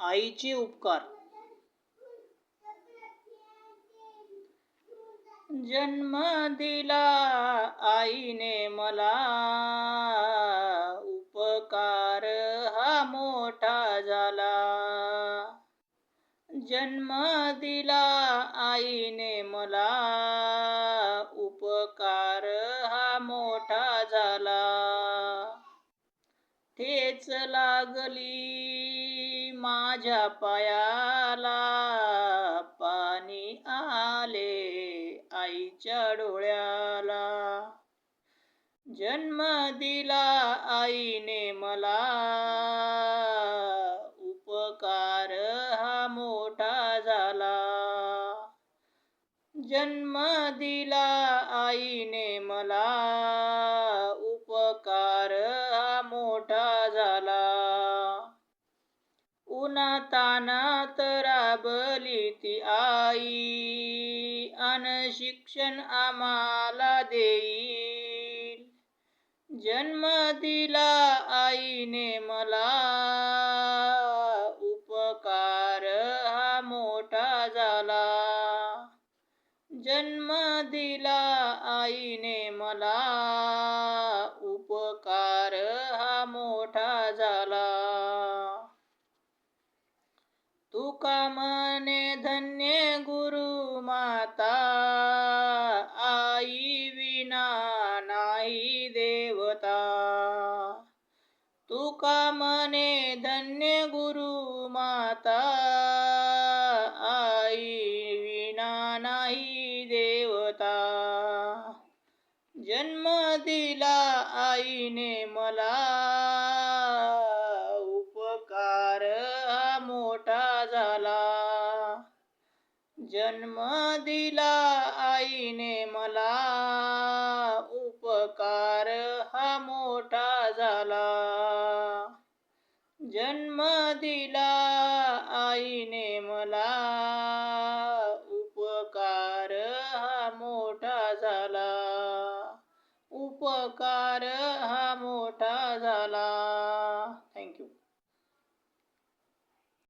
आईचे उपकार. जन्म दिला आईने मला. उपकार हा मोठा झाला. जन्म दिला आईने मला. उपकार हा मोठा झाला. तेच लागली माझ्या पायाला पाणी आले आईच्या डोळ्याला. जन्म दिला आईने मला. उपकार हा मोठा झाला. जन्म दिला आईने मला. उन्हातानात राबली ती आई. अन शिक्षण आम्हाला देईल. जन्म दिला आईने मला. उपकार हा मोठा झाला. जन्म दिला आईने मला. तुका म्हणे धन्य गुरु माता आई विना नाही देवता तुका म्हणे धन्य गुरु माता आई विना नाही देवता जन्म दिला आईने मला जन्म दिला आईने मला. उपकार हा मोठा झाला. जन्म दिला आईने मला. उपकार हा मोठा झाला. उपकार हा मोठा झाला.